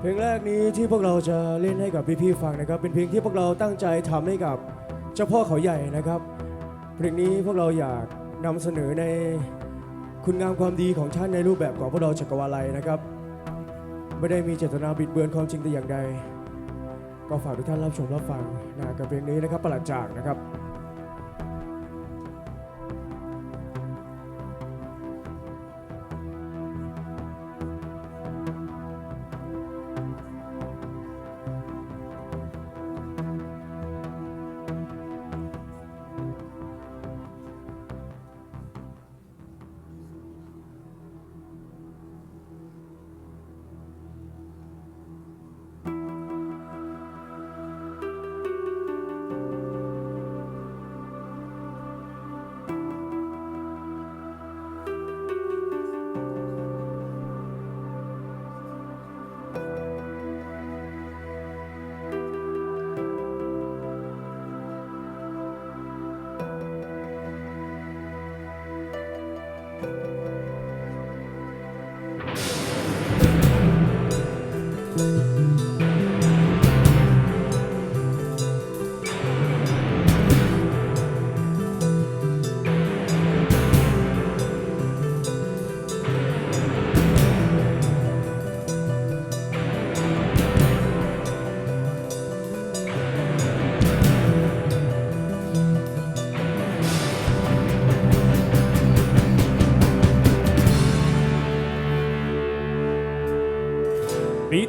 เพลงแรกนี้ที่พวกเราจะเล่นให้กับพี่ๆฟังนะครับ เป็นเพลงที่พวกเราตั้งใจทำให้กับเจ้าพ่อเขาใหญ่นะครับ เพลงนี้พวกเราอยากนำเสนอในคุณงามความดีของท่านในรูปแบบของพวกเราจักรวาลัยนะครับ ไม่ได้มีเจตนาบิดเบือนความจริงแต่อย่างใด ก็ฝากทุกท่านรับชมรับฟังนะกับเพลงนี้นะครับประหลัดจากนะครับ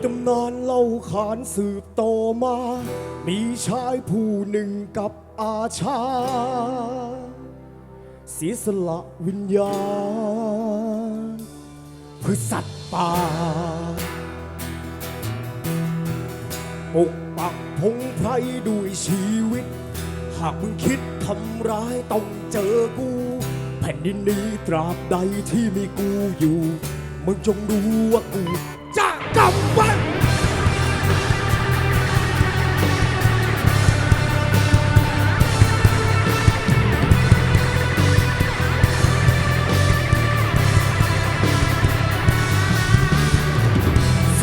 ตำนานเล่าขานสืบต่อมา มีชายผู้หนึ่งกับอาชาเสียสละวิญญาณเพื่อสัตว์ป่าปกปักพงไพรด้วยชีวิต หากมึงคิดทำร้ายต้องเจอกู แผ่นดินนี้ตราบใดที่มีกูอยู่ มึงจงรู้ว่ากู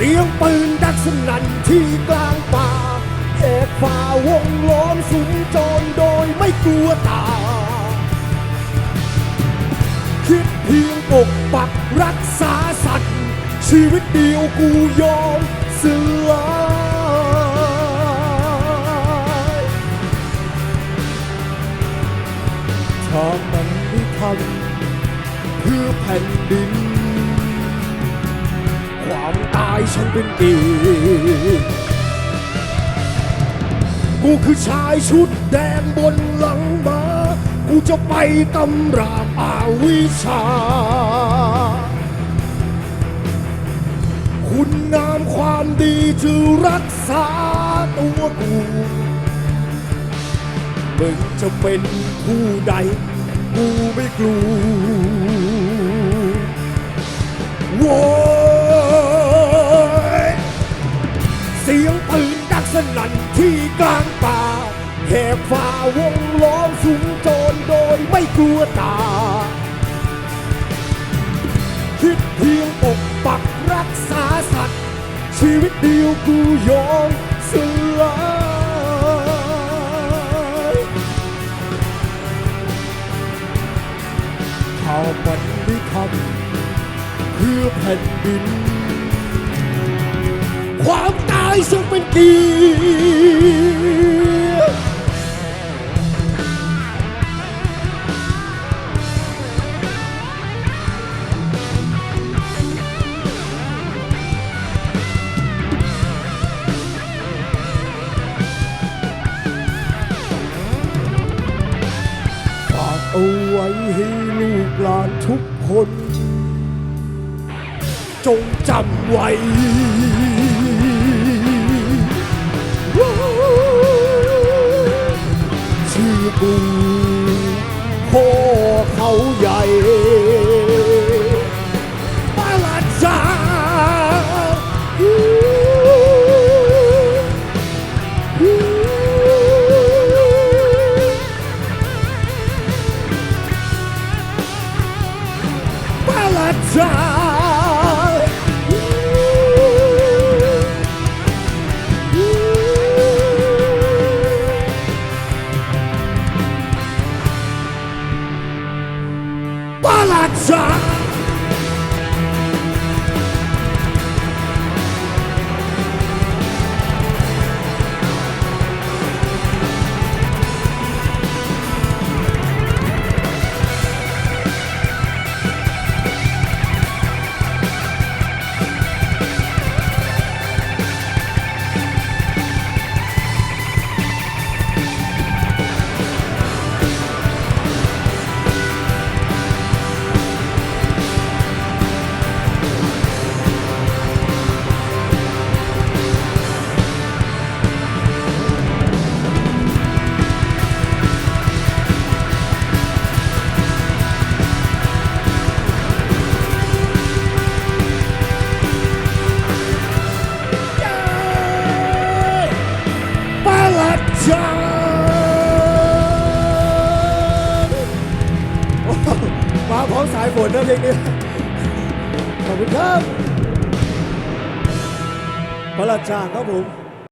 สียงปืนดักสนั่นที่กลางป่าแหกฝ่าวงล้อมสุมโจรโดยไม่กลัวตา คิดเพียงปกปักรักษาสัตว์ ชีวิตเดียวกูยอมเสือถ้ามันไม่ทำเพื่อแผ่นดิน ฉันเป็นดีกูคือชายชุดแดงบนหลังมากูจะไปตำราบอาวิชา คุณงามความดีจะรักษาตัวกูมึงจะเป็นผู้ใด กูไม่กลัว สนั่นที่กลางป่าแหกฝ่าวงล้อมสุมโจรโดยไม่กลัวตา คิดเพียงปกปักรักษาสัตว์ ชีวิตเดียวกูยอมเสือถ้ามันไม่ทำเพื่อแผ่นดิน ความตายซึ่งเป็นเกียรติฝากเอาไว้ให้ลูกหลานทุกคน จงจำไว้ ชื่อกูพ่อเขาใหญ่ปาลาจาปาลาจา Balance จางโอ้โหมาพร้อมสายฝนนะเพลงนี้ขอบคุณครับประหลัดจางครับผม